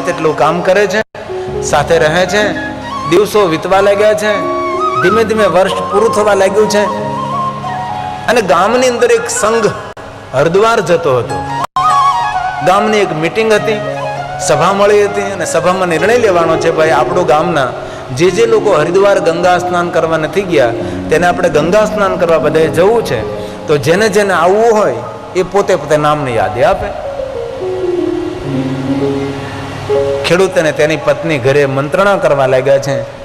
તેટલું કામ કરે છે, સાથે રહે છે, દિવસો વીતવા લાગ્યા છે, ધીમે ધીમે વર્ષ પૂરું થવા લાગ્યું છે. અને ગામની અંદર એક સંઘ હરદ્વાર જતો હતો. ગામની એક મીટિંગ હતી, સભા મળી હતી અને સભામાં નિર્ણય લેવાનો છે, ભાઈ, આપણું ગામના જે જે લોકો હરિદ્વાર ગંગા સ્નાન કરવા નથી ગયા, તેને આપણે ગંગા સ્નાન કરવા બધાએ જવું છે, તો જેને જેને આવવું હોય, એ પોતે પોતે નામની યાદી આપે. ખેડૂત અને તેની પત્ની ઘરે મંત્રણા કરવા લાગ્યા છે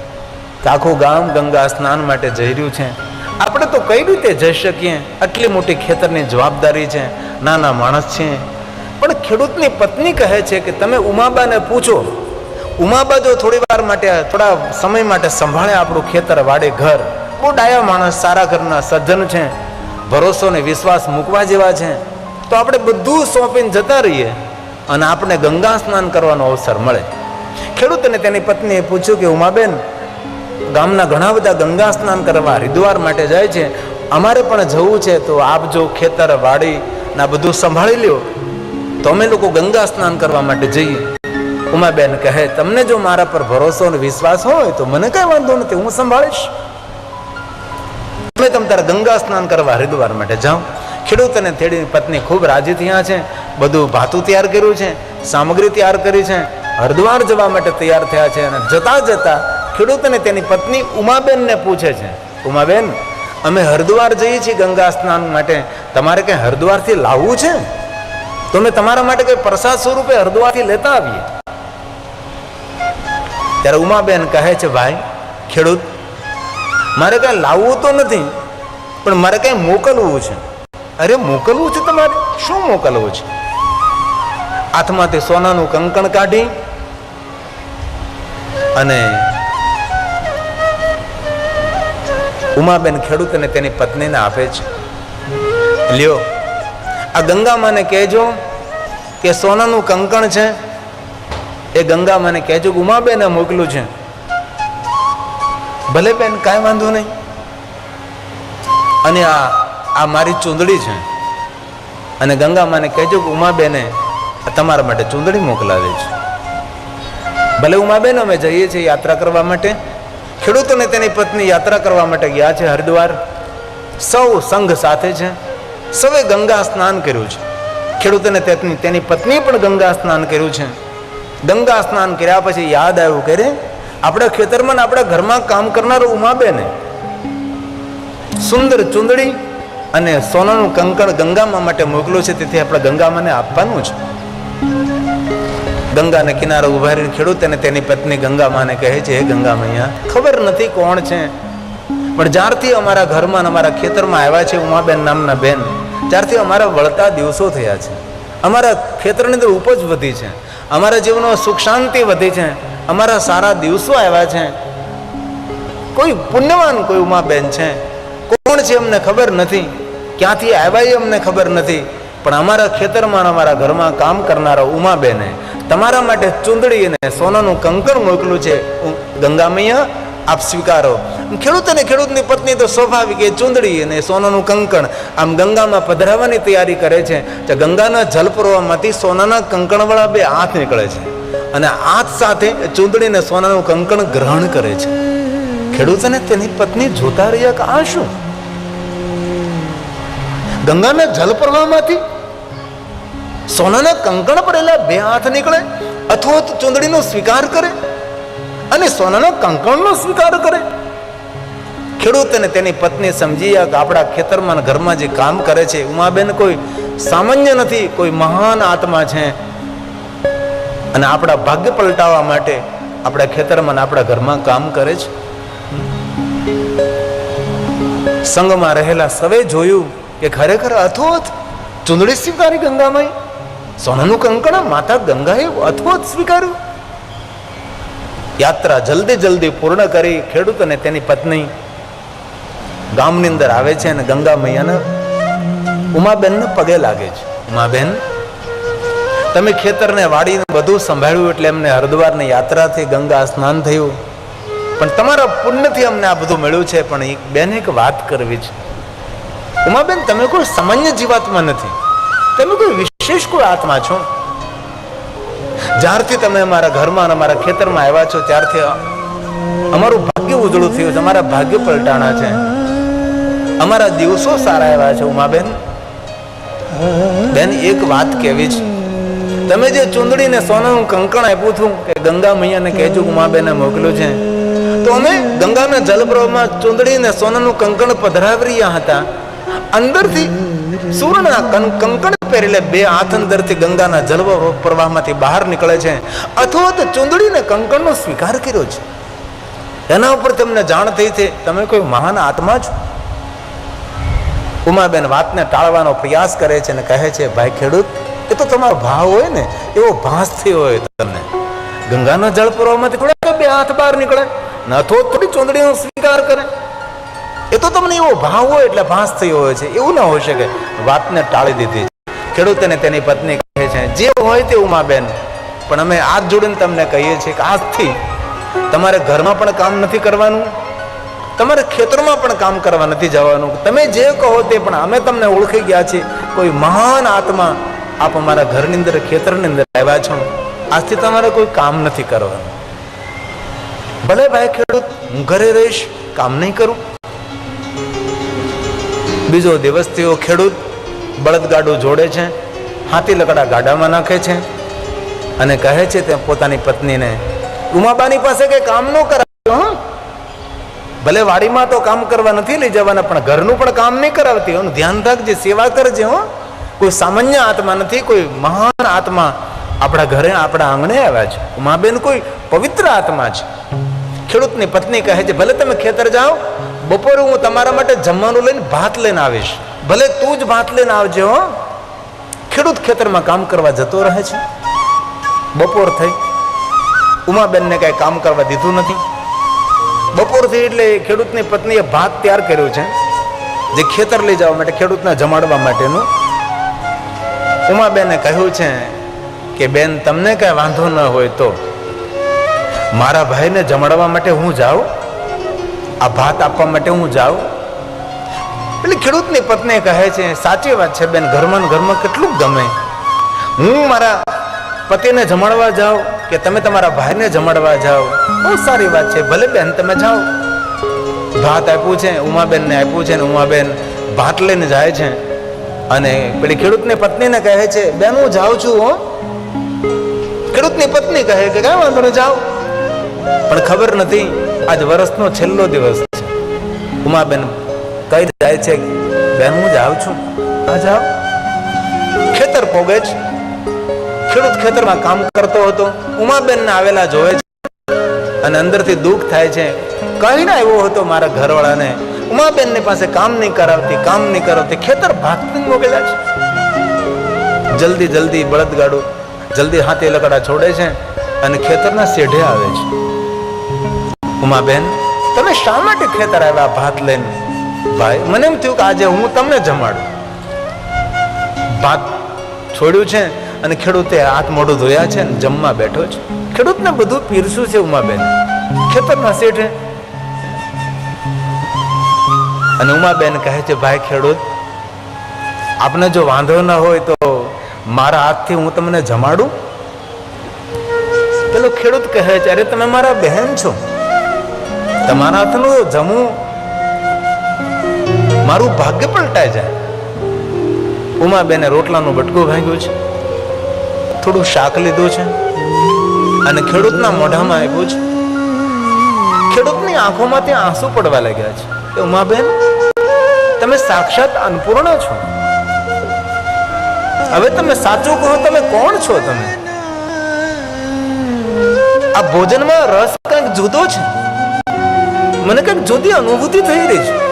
આખું ગામ ગંગા સ્નાન માટે જઈ રહ્યું છે. આપણે તો કઈ રીતે જઈ શકીએ? આટલી મોટી ખેતરની જવાબદારી છે. નાના માણસ છે. પણ ખેડૂતની પત્ની કહે છે કે તમે ઉમાબાને પૂછો. ઉમાબા જો થોડી વાર માટે, થોડા સમય માટે સંભાળે આપણું ખેતર, વાડે, ઘર. બહુ ડાયા માણસ, સારા ઘરના સજ્જન છે. ભરોસો ને વિશ્વાસ મૂકવા જેવા છે. તો આપણે બધું સોંપીને જતા રહીએ. અને આપણે ગંગા સ્નાન કરવાનો અવસર મળે. ખેડૂત અને તેની પત્નીએ પૂછ્યું કે, ઉમાબેન, ગામના ઘણા બધા ગંગા સ્નાન કરવા હરિદ્વાર માટે જાય છે. અમારે પણ જવું છે, તો આપ જો ખેતર વાડી ના બધું સંભાળી લ્યો. તો અમે લોકો ગંગા સ્નાન કરવા માટે જઈએ. ઉમાબેન કહે, તમને જો મારા પર ભરોસો અને વિશ્વાસ હોય, તો મને કઈ વાંધો નથી, હું સંભાળીશ. તમે તમ તારા ગંગા સ્નાન કરવા હરિદ્વાર માટે જાઓ ખેડૂત અને તેની પત્ની ખૂબ રાજી થયા છે. બધું ભાતું તૈયાર કર્યું છે. સામગ્રી તૈયાર કરી છે. હરદ્વાર જવા માટે તૈયાર થયા છે અને જતા જતા ખેડૂત અને તેની પત્ની ઉમાબેનને પૂછે છે, ઉમાબેન, અમે હરદ્વાર જઈએ છીએ ગંગા સ્નાન માટે. તમારે કંઈ હરદ્વારથી લાવવું છે? તો અમે તમારા માટે કંઈ પ્રસાદ સ્વરૂપે હરદ્વારથી લેતા આવીએ. ત્યારે ઉમાબેન કહે છે, ભાઈ, ખેડૂત, મારે કાંઈ લાવવું તો નથી, પણ મારે કાંઈ મોકલવું છે. અરે મોકલવું છે તમારે? શું મોકલવું છે? હાથમાંથી સોનાનું કંકણ કાઢી અને ઉમાબેન ખેડૂત અને તેની પત્નીને આપે છે. લ્યો, આ ગંગામાને કહેજો કે સોનાનું કંકણ છે. એ ગંગામાને કહેજો કે ઉમાબેને મોકલું છે. ભલે બેન, કાંઈ વાંધો નહીં. અને આ આ મારી ચૂંદડી છે. અને ગંગામાને કહેજો કે ઉમાબેને તમારા માટે ચૂંદડી મોકલાવી છે. ભલે ઉમાબેન અમે જઈએ છીએ યાત્રા કરવા માટે, ખેડૂતોને તેની પત્ની યાત્રા કરવા માટે ગયા છે હરિદ્વાર. સૌ સંઘ સાથે છે. સૌએ ગંગા સ્નાન કર્યું છે. ખેડૂતોને તેની તેની પત્નીએ પણ ગંગા સ્નાન કર્યું છે. ગંગા સ્નાન કર્યા પછી યાદ આવ્યું કે રે, આપણા ખેતરમાં ને આપણા ઘરમાં કામ કરનાર ઉમાબેને સુંદર ચુંદડી અને સોનાનું કંકણ ગંગામાં માટે મોકલ્યું છે, તેથી આપણે ગંગામાને આપવાનું છે ગંગાના કિનારે ઊભા રહીને ખેડૂત અને તેની પત્ની ગંગામાને કહે છે, હે ગંગા મૈયા, ખબર નથી કોણ છે, પણ જ્યારથી અમારા ઘરમાં અમારા ખેતરમાં આવ્યા છે ઉમાબેન નામના બેન, ત્યારથી અમારા વળતા દિવસો થયા છે. અમારા ખેતરની અંદર ઉપજ વધી છે, અમારા જીવનમાં સુખ શાંતિ વધી છે, અમારા સારા દિવસો આવ્યા છે. કોઈ પુણ્યવાન કોઈ ઉમાબેન છે કોણ છે અમને ખબર નથી. ક્યાંથી આવ્યા એ અમને ખબર નથી. પણ અમારા ખેતરમાં અમારા ઘરમાં કામ કરનારા ઉમાબેને તમારા માટે ચૂંદડી અને સોનાનું કંકણ મોકલું છે. ગંગા મૈયા આપ સ્વીકારો. ખેડૂત અને ખેડૂતની પત્ની તો સ્વાભાવિક એ ચૂંદડી અને સોનાનું કંકણ આમ ગંગામાં પધરાવવાની તૈયારી કરે છે. તો ગંગાના જલ પ્રવાહમાંથી સોનાના કંકણવાળા બે હાથ નીકળે છે. અને હાથ સાથે ચૂંદડી અને સોનાનું કંકણ ગ્રહણ કરે છે. ખેડૂત અને તેની પત્ની જોતા રહ્યા કે આ શું? ગંગાના જલ પ્રવાહમાંથી સોનાના કંકણ પડેલા બે હાથ નીકળે અથવા તો ચૂંદડીનો સ્વીકાર કરે અને સોનાના કંકણનો સ્વીકાર કરે. ખેડૂત અને તેની પત્ની સમજી કે આપણા ખેતરમાં ઘરમાં જે કામ કરે છે, ઉમાબેન કોઈ સામાન્ય નથી, કોઈ મહાન આત્મા છે. અને આપણા ભાગ્ય પલટાવવા માટે આપણા ખેતરમાં આપણા ઘરમાં કામ કરે છે. સંઘમાં રહેલા સવે જોયું કે ખરેખર અથોત ચૂંદડી સ્વીકારી ગંગામાં સોનાનું કંકણ માતા ગંગાએ અથોત સ્વીકાર્યું? યાત્રા જલ્દી જલ્દી પૂર્ણ કરી ખેડૂત અને તેની પત્ની ગામની અંદર આવે છે અને ગંગા મૈયાને ઉમાબેનને પગે લાગે છે. ઉમાબેન, તમે ખેતરને વાડીને બધું સંભાળ્યું એટલે એમને હરદ્વારની યાત્રાથી ગંગા સ્નાન થયું. પણ તમારા પુણ્યથી અમને આ બધું મળ્યું છે, પણ એક બેન એક વાત કરવી છે. ઉમાબેન, તમે કોઈ સામાન્ય જીવાત્મા નથી. તમે કોઈ વિશેષ કોઈ આત્મા છો? જ્યારથી તમે અમારા ઘરમાં અમારા ખેતરમાં આવ્યા છો, ત્યારથી અમારું ભાગ્ય ઉજળું થયું છે, અમારા ભાગ્ય પલટાણા છે. અમારા દિવસો સારા એવા છે, ઉમાબેન. બેન, એક વાત કેવી છે. તમે જે ચૂંદડીને સોનાનું કંકણ આપ્યું હતું કે ગંગા મૈયાને કહેજો, ઉમાબેને મોકલ્યું છે. તો અમે ગંગાના જલપ્રવાહમાં ચૂંદડીને સોનાનું કંકણ પધરાવી રહ્યા હતા. અંદરથી સૂર્યના કંકણ પહેરેલે બે હાથ અંદરથી ગંગાના જલ પ્રવાહમાંથી બહાર નીકળે છે. અથવા તો ચૂંદડીને કંકણનો સ્વીકાર કર્યો છે. એના ઉપર તમને જાણ થઈ છે, તમે કોઈ મહાન આત્મા છો? ઉમાબેન વાતને ટાળવાનો પ્રયાસ કરે છે અને કહે છે, ભાઈ ખેડૂત, એ તો તમારો ભાવ હોય ને, એવો ભાસ થયો હોય તમને. ગંગાના જળ પ્રવાહમાંથી થોડા બે હાથ બહાર નીકળે, ન તો થોડી ચૂંદડીનો સ્વીકાર કરે. તો તમને એવો ભાવ હોય એટલે ભાસ થયો હોય છે, એવું ના હોઈ શકે. વાતને ટાળી દીધી. ખેડૂત અને તેની પત્ની કહે છે, જે હોય તે ઉમાબેન, પણ અમે હાથ જોડીને તમને કહીએ છીએ કે આજથી તમારે ઘરમાં પણ કામ નથી કરવાનું, તમારે ખેતરમાં પણ કામ કરવા નથી જવાનું. તમે જે કહો તે પણ અમે તમને ઓળખી ગયા છીએ. કોઈ મહાન આત્મા આપ અમારા ઘરની અંદર, ખેતરની અંદર આવ્યા છો. આજથી તમારે કોઈ કામ નથી કરવાનું. ભલે ભાઈ ખેડૂત, હું ઘરે રહીશ, કામ નહીં કરું. બીજો દિવસ તેઓ ખેડૂત બળદગાડું જોડે છે, હાથી લકડા ગાડામાં નાખે છે અને કહે છે તે પોતાની પત્નીને, ઉમાબાની પાસે કઈ કામ ન કરાવ્યો હં? ભલે વાડીમાં તો કામ કરવા નથી લઈ જવાના, પણ ઘરનું પણ કામ નહીં કરાવતી. એનું ધ્યાન રાખજે સેવા કરજે, હો. કોઈ સામાન્ય આત્મા નથી, કોઈ મહાન આત્મા આપણા ઘરે આપણા આંગણે આવ્યા છે. ઉમાબેન કોઈ પવિત્ર આત્મા છે. ખેડૂતની પત્ની કહે છે, ભલે તમે ખેતર જાઓ બપોરે હું તમારા માટે જમવાનું લઈને ભાત લઈને આવીશ. ભલે તું જ ભાત લઈને આવજે હો. ખેડૂત ખેતરમાં કામ કરવા જતો રહે છે. બપોર થઈ. ઉમાબેનને કાંઈ કામ કરવા દીધું નથી. બપોર થઈ એટલે ખેડૂતની પત્નીએ ભાત તૈયાર કર્યો છે. જે ખેતર લઈ જવા માટે ખેડૂતને જમાડવા માટેનું. ઉમાબેને કહ્યું છે કે, બેન, તમને કાંઈ વાંધો ન હોય તો મારા ભાઈને જમાડવા માટે હું જાઉં. આ ભાત આપવા માટે હું જાઉં? એટલે ખેડૂતની પત્ની કહે છે, સાચી વાત છે બેન, ઘરમાં ઘરમાં કેટલું ગમે. હું મારા પતિને જમાડવા જાઉં કે તમે તમારા ભાઈને જમાડવા જાઓ? બહુ સારી વાત છે, ભલે બેન, તમે જાઓ. ભાત આપ્યું છે, ઉમાબેનને આપ્યું છે ને ઉમાબેન ભાત લઈને જાય છે. અને પેલી ખેડૂતની પત્નીને કહે છે, બેન, હું જાઉં છું, હો. ખેડૂતની પત્ની કહે કે, કાંઈ વાંધો જાઓ. પણ ખબર નથી આજ વર્ષનો છેલ્લો દિવસ છે. ઉમાબેન કઈ જાય છે, બેન, હું જાઉં છું. આ જાઓ ખેતર પોગે છે. ખેડૂત ખેતરમાં કામ કરતો હતો. ઉમાબેન ને આવેલા જોવે છે અને અંદરથી દુઃખ થાય છે. કહીને એવો હતો મારા ઘરવાળાને? ઉમાબેનની પાસે કામ નહીં કરાવતી, કામ નહીં કરાવતી, ખેતર ભાગતી મોકલ્યા છે. જલ્દી જલ્દી બળદગાડું, જલ્દી હાથે લકડા છોડે છે અને ખેતરના શેઢે આવે છે. ઉમાબેન, તમે શા માટે ખેતર આવ્યા ભાત લઈને? ભાઈ, મને એમ થયું કે આજે હું તમને જમાડું. ભાત છોડ્યું છે અને ખેડૂતે હાથ મોઢું ધોયા છે અને જમવા બેઠો છે. ખેડૂતને બધું પીરસું છે ઉમાબેન. ખેતરના શેઠે? અને ઉમાબેન કહે છે, ભાઈ, ખેડૂત, આપને જો વાંધો ન હોય તો મારા હાથથી હું તમને જમાડું. પેલો ખેડૂત કહે છે, અરે, તમે મારા બહેન છો. તમારા હાથનું જમું મારું ભાગ્ય પલટાઈ જાય. ઉમાબેને રોટલાનું બટકું ભાંગ્યું છે. થોડું શાક લીધું છે. અને ખેડૂતના મોઢામાં આવ્યું છે. ખેડૂતની આંખોમાંથી આંસુ પડવા લાગ્યા છે. કે ઉમાબેન, તમે સાક્ષાત અન્નપૂર્ણા છો. હવે તમે સાચું કહો, તમે કોણ છો તમે? આ ભોજનમાં રસ કંઈક જુદો છે. મને કંઈક જુદી અનુભૂતિ થઈ રહી છે.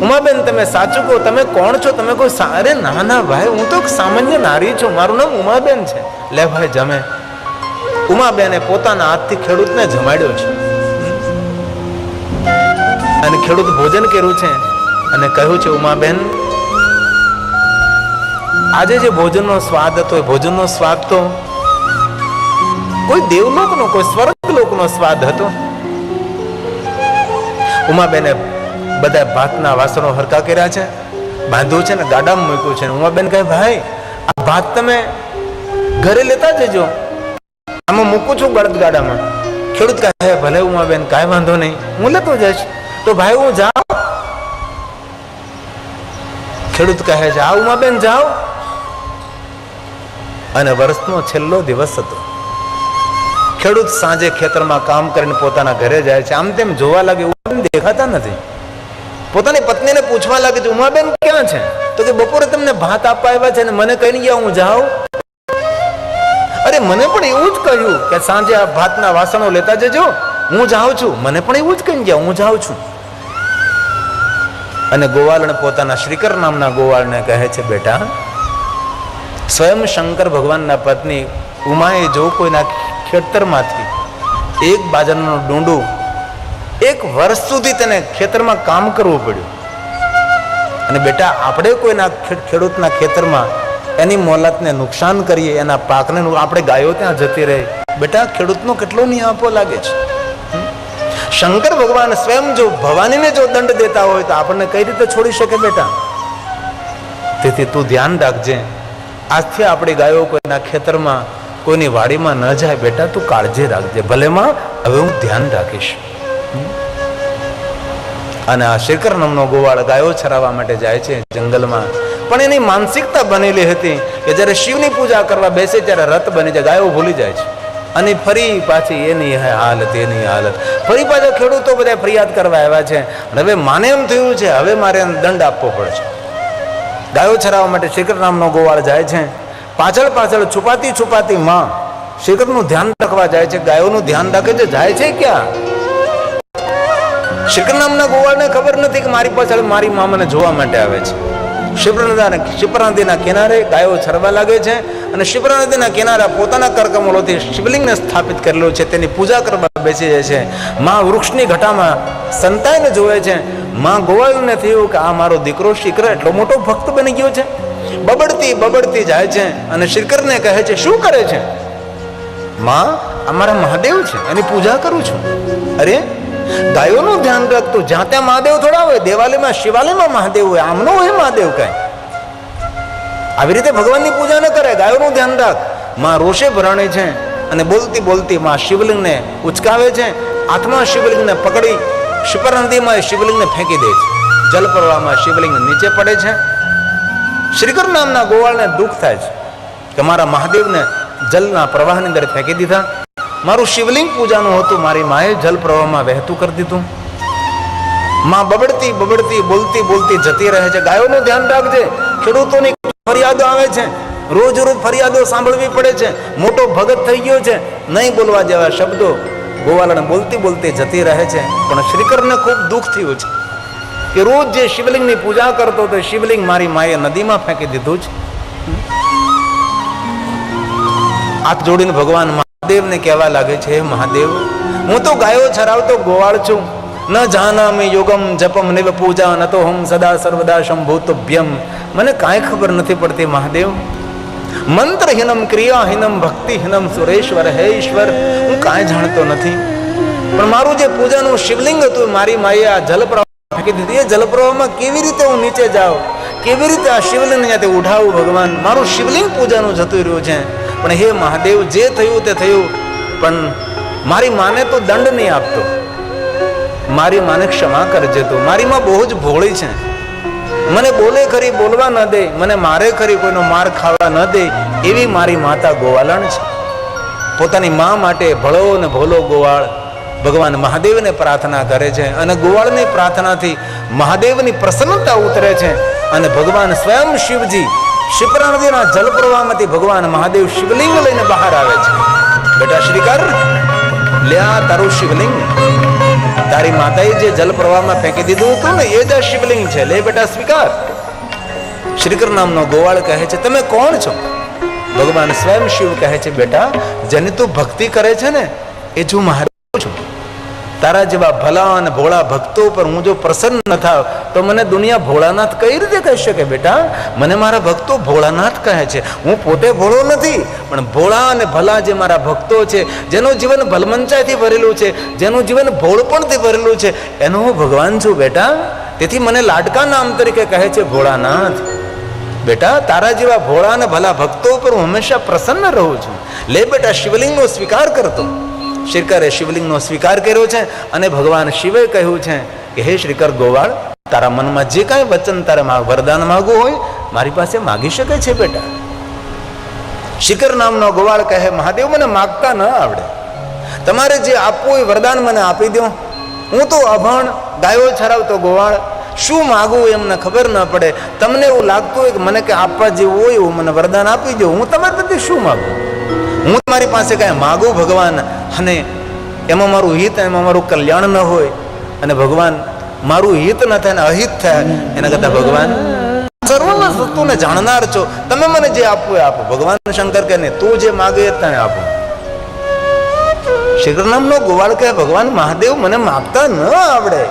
ઉમાબેન, તમે સાચું કહો, તમે કોણ છો? તમે કોઈ સારે નાના ભાઈ, હું તો સામાન્ય નારી છું. મારું નામ ઉમાબેન છે. લે ભાઈ, જમે. ઉમાબેને પોતાના હાથથી ખેડૂતને જમાડ્યો છે. અને ખેડૂત ભોજન કર્યું છે અને કહ્યું છે, ઉમાબેન, આજે જે ભોજનનો સ્વાદ હતો, એ ભોજનનો સ્વાદ તો કોઈ દેવલોકનો, કોઈ સ્વર્ગ લોકનો સ્વાદ હતો. ઉમાબેને બધા ભાતના વાસણો હરકા કર્યા છે, બાંધ્યું છે ને ગાડામાં મૂક્યું છે ઉમાબેન કહે, ભાઈ, આ ભાત તમે ઘરે લેતા જજો. આમાં મૂકું છું બળદ ગાડામાં. ખેડૂત કહે ભલે ઉમાબેન બેન કાંઈ વાંધો નહીં. હું લેતો જઈશ. તો ભાઈ, હું જાઉં. ખેડૂત કહે છે આ ઉમાબેન, જાઓ. અને વર્ષનો છેલ્લો દિવસ હતો. ખેડૂત સાંજે ખેતરમાં કામ કરીને પોતાના ઘરે જાય છે. આમ તેમ જોવા લાગે ઉમાબેન દેખાતા નથી. પોતાની પત્નીને પૂછવા લાગે છે ઉમાબેન ક્યાં છે? તો કે બપોરે તમને ભાત આપવા આવ્યા છે ને મને કહીને ગયા હું જાઉં. અરે મને પણ એવું જ કહ્યું કે સાંજે આ ભાતના વાસણો લેતા જજો, હું જાઉં છું. મને પણ એવું જ કહીને ગયા, હું જાઉં છું. અને ગોવાળને પોતાના શ્રીકર નામના ગોવાળને કહે છે, બેટા, સ્વયં શંકર ભગવાનના પત્ની ઉમાએ જો કોઈના ખેતરમાંથી એક બાજરાનો ડુંડું એક વર્ષ સુધી તેને ખેતરમાં કામ કરવું પડ્યું. અને બેટા, આપણે કોઈના ખેડૂતના ખેતરમાં એની મોલતને નુકસાન કરીએ, એના પાકને આપણે ગાયો ત્યાં જતી રહે. બેટા, ખેડૂતનો કેટલો નિયાપો લાગે છે? શંકર ભગવાન સ્વયં જો ભવાનીને જો દંડ દેતા હોય તો આપણને કઈ રીતે છોડી શકે બેટા? તેથી તું ધ્યાન રાખજે. આજથી આપણી ગાયો કોઈના ખેતરમાં કોઈની વાડીમાં ન જાય બેટા, તું કાળજી રાખજે. ભલેમાં હવે હું ધ્યાન રાખીશ. અને આ શેખર નામનો ગોવાળ ગાયો ચરાવવા માટે જાય છે જંગલમાં. પણ એની માનસિકતા બનેલી હતી કે જ્યારે શિવની પૂજા કરવા બેસે ત્યારે રત બની જાય, ગાયો ભૂલી જાય છે. અને ફરી પાછી એની હાલત એની હાલત. ફરી પાછા ખેડૂતો બધા ફરિયાદ કરવા આવ્યા છે. હવે માને એમ થયું છે, હવે મારે દંડ આપવો પડશે ગાયો ચરાવવા માટે શેખર નામનો ગોવાળ જાય છે. પાછળ પાછળ છુપાતી છુપાતી માં શેખરનું ધ્યાન રાખવા જાય છે, ગાયોનું ધ્યાન રાખે છે, જાય છે ક્યાં? શિખર નામના ગોવાળને ખબર નથી કે મારી પાછળ મારી મા મને જોવા માટે આવે છે. શિપ્રનદાને નદીના શિપ્રા કિનારે ગાયો છરવા લાગે છે અને શિપ્રા નદીના કિનારે પોતાના કરકમલોથી શિવલિંગને સ્થાપિત કરેલું છે. તેની પૂજા કરવા બેસી જાય છે. મા વૃક્ષની ઘટામાં સંતાઈને જોવે છે. મા ગોવાળને થયું કે આ મારો દીકરો શિખર એટલો મોટો ભક્ત બની ગયો છે. બબડતી બબડતી જાય છે અને શિખરને કહે છે, શું કરે છે? માં અમારા મહાદેવ છે, એની પૂજા કરું છું. અરે, ગાયોનું ધ્યાન રાખતો જ્યાં ત્યાં મહાદેવ થોડા હોય, દેવાલયમાં, શિવાલયમાં મહાદેવ હોય, આમનો હોય મહાદેવ કાંઈ. આવી રીતે ભગવાનની પૂજા ન કરે, ગાયોનું ધ્યાન રાખ. માં રોષે ભરાણે છે અને બોલતી બોલતી માં શિવલિંગને ઉચકાવે છે. હાથમાં શિવલિંગને પકડી શિપર નદીમાં શિવલિંગને ફેંકી દે છે. જલ પ્રવાહમાં શિવલિંગ નીચે પડે છે. શ્રીકર નામના ગોવાળને દુઃખ થાય છે કે મારા મહાદેવને જલના પ્રવાહની અંદર ફેંકી દીધા. મારું શિવલિંગ પૂજાનું હતું, મારી માએ જલ પ્રવાહમાં વહેતું કરી દીધું. માં બબડતી બબડતી બોલતી બોલતી જતી રહે છે. ગાયોનું ધ્યાન રાખજે, ખેડૂતોની ફરિયાદો આવે છે. રોજ રોજ ફરિયાદો સાંભળવી પડે છે. મોટો ભગત થઈ ગયો છે. નહીં બોલવા જેવા શબ્દો ગોવાલને બોલતી બોલતી જતી રહે છે. પણ શ્રીકરને ખૂબ દુઃખ થયું છે. કે રોજ જે શિવલિંગની પૂજા કરતો તો શિવલિંગ મારી માએ નદીમાં ફેંકી દીધું છે હાથ જોડીને ભગવાન મહાદેવને કહેવા લાગે છે મહાદેવ, હું તો ગાયો છરાવતો ગોવાળ છું. ન જાનામી યોગમ જપમ નિવ પૂજા, ન તો હમ સદા સર્વદા શંભૂતભ્યમ. મને કાંઈ ખબર નથી પડતી મહાદેવ. મંત્રહીનમ ક્રિયાહીનમ ભક્તિહીનમ સુરેશ્વર, હે ઈશ્વર, હું કાંઈ જાણતો નથી. પણ મારું જે પૂજાનું શિવલિંગ હતું, મારી માએ આ જલપ્રવાહ ફેંકી એ જલપ્રવાહમાં કેવી રીતે હું નીચે જાઉં? કેવી રીતે આ શિવલિંગ ત્યાંથી ઉઠાવું ભગવાન? મારું શિવલિંગ પૂજાનું જતું રહ્યું છે. પણ હે મહાદેવ, જે થયું તે થયું, પણ મારી માને તો દંડ નહીં આપતો. મારી માને ક્ષમા કરજે તો. મારી માં બહુ જ ભોળી છે. મને બોલે ખરી બોલવા ન દે. મને મારે ખરી કોઈનો માર ખાવા ન દે. એવી મારી માતા ગોવાલણ છે. પોતાની મા માટે ભળો ને ભોલો ગોવાળ. ભગવાન મહાદેવને પ્રાર્થના કરે છે અને ગોવાળની પ્રાર્થનાથી મહાદેવની પ્રસન્નતા ઉતરે છે અને ભગવાન સ્વયં શિવજી શિપ્રા નદીના જલપ્રવાહમાંથી ભગવાન મહાદેવ શિવલિંગ લઈને બહાર આવે છે. બેટા શ્રીકર લે આ તારું શિવલિંગ. તારી માતાએ જે જલ પ્રવાહમાં ફેંકી દીધું હતું ને, એ જ શિવલિંગ છે. લે બેટા સ્વીકાર. શ્રીકર નામનો ગોવાળ કહે છે, તમે કોણ છો? ભગવાન સ્વયં શિવ કહે છે, બેટા, જેની તું ભક્તિ કરે છે ને, એ જો છું તારા જેવા ભલા અને ભોળા ભક્તો પર હું જો પ્રસન્ન ન થાવ, તો મને દુનિયા ભોળાનાથ કઈ રીતે કહી શકે બેટા? મને મારા ભક્તો ભોળાનાથ કહે છે. હું પોતે ભોળો નથી, પણ ભોળા અને ભલા જે મારા ભક્તો છે, જેનું જીવન ભલમંચાઈથી ભરેલું છે, જેનું જીવન ભોળપણથી ભરેલું છે, એનો હું ભગવાન છું બેટા. તેથી મને લાડકા નામ તરીકે કહે છે ભોળાનાથ. બેટા, તારા જેવા ભોળા અને ભલા ભક્તો ઉપર હું હંમેશા પ્રસન્ન રહું છું. લે બેટા શિવલિંગનો સ્વીકાર કરતો શ્રીકરે શિવલિંગનો સ્વીકાર કર્યો છે અને ભગવાન શિવે કહ્યું છે કે, હે શ્રીકર ગોવાળ, તારા મનમાં જે કાંઈ વચન તારે વરદાન માગવું હોય, મારી પાસે માગી શકે છે બેટા. શિખર નામનો ગોવાળ કહે, મહાદેવ, મને માગતા ન આવડે. તમારે જે આપવું હોય વરદાન મને આપી દો. હું તો અભણ, ગાયો છરાવતો ગોવાળ. શું માગવું એમને ખબર ન પડે. તમને એવું લાગતું હોય કે મને કે આપવા જેવું હોય એવું મને વરદાન આપી દો. હું તમારી પ્રત્યે શું માગું? હું તમારી પાસે કાંઈ માગું ભગવાન? અને એમાં મારું હિત એમાં મારું કલ્યાણ ન હોય. અને ભગવાન, મારું હિત ન થાય ને અહિત થાય, એના કરતાં ભગવાન, સર્વના સત્તુને જાણનાર છો. તમે મને જે આપવું એ આપો. ભગવાન શંકર કહે ને, તું જે માગે તને આપો. નામનો ગોવાળ કહે, ભગવાન, મહાદેવ મને માગતા ન આવડે.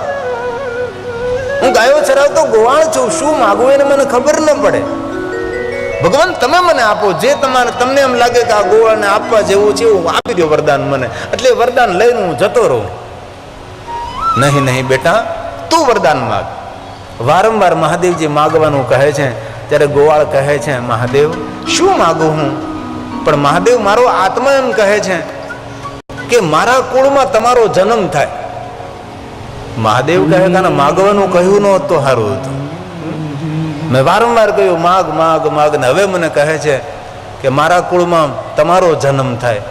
હું ગાયો ચરાવતો ગોવાળ છું. શું માગવું એને મને ખબર ન પડે. ભગવાન, તમે મને આપો. જે તમારે, તમને એમ લાગે કે આ ગોવાળને આપવા જેવું છે, એવું આપી દો વરદાન મને. એટલે વરદાન લઈને હું જતો રહું. નહીં નહીં, બેટા, તું વરદાન માગ. વારંવાર મહાદેવજી માગવાનું કહે છે, ત્યારે ગોવાળ કહે છે, મહાદેવ, શું માગું હું? પણ મહાદેવ મારો આત્મા એમ કહે છે કે મારા કુળમાં તમારો જન્મ થાય. મહાદેવ કહે માગવાનું કહ્યું ન હોત સારું હતું. મેં વારંવાર કહ્યું, માગ માગ માગ. ને હવે મને કહે છે કે, મારા કુળમાં તમારો જન્મ થાય.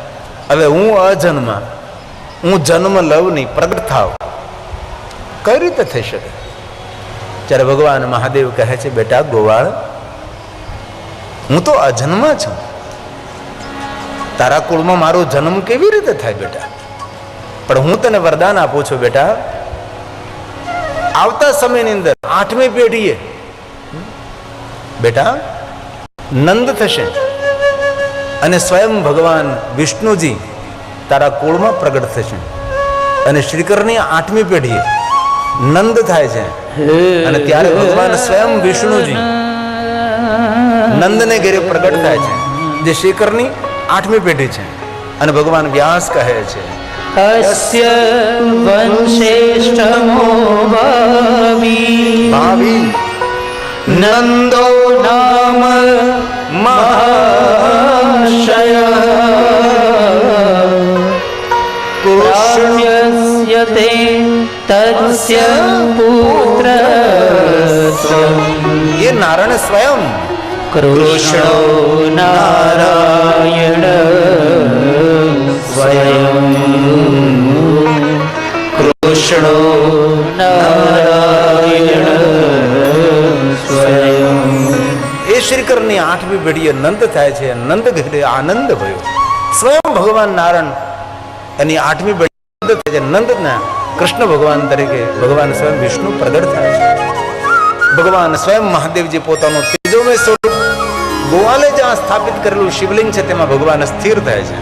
હવે હું અજન્મા, હું જન્મ લઉં નહીં પ્રગટ થાવ કઈ રીતે થઈ શકે? ત્યારે ભગવાન મહાદેવ કહે છે, બેટા, ગોવાળ, હું તો અજન્મા છું. તારા કુળમાં મારો જન્મ કેવી રીતે થાય બેટા? પણ હું તને વરદાન આપું છું બેટા. આવતા સમયની અંદર આઠમી પેઢીએ બેટા નંદ થશે. અને સ્વયં ભગવાન વિષ્ણુજી તારા કુળમાં પ્રગટ થશે. અને શ્રીકરની આઠમી પેઢી નંદ થાય છે. અને ત્યારે ભગવાન સ્વયં વિષ્ણુજી નંદને ઘેરે પ્રગટ થાય છે જે શ્રીકરની આઠમી પેઢી છે. અને ભગવાન વ્યાસ કહે છે અસ્ય વંશેષ્ઠમો ભાવી. नन्दो नाम महाशय पुष्ण्यस्य ते तस्य पुत्र એ નારાયણ સ્વયં કૃષ્ણો નારાયણ શ્રીકરની આઠમી પેઢીએ નંદ થાય છે નંદ ઘડે આનંદ ભયો. સ્વયં ભગવાન નારાયણ એની આઠમી પેઢી નંદ થાય છે નંદના કૃષ્ણ ભગવાન તરીકે ભગવાન સ્વયં વિષ્ણુ પ્રગટ થાય છે. ભગવાન સ્વયં મહાદેવજી પોતાનું તેજોમય સ્વરૂપ ગોવાલે જ્યાં સ્થાપિત કરેલું શિવલિંગ છે, તેમાં ભગવાન સ્થિર થાય છે.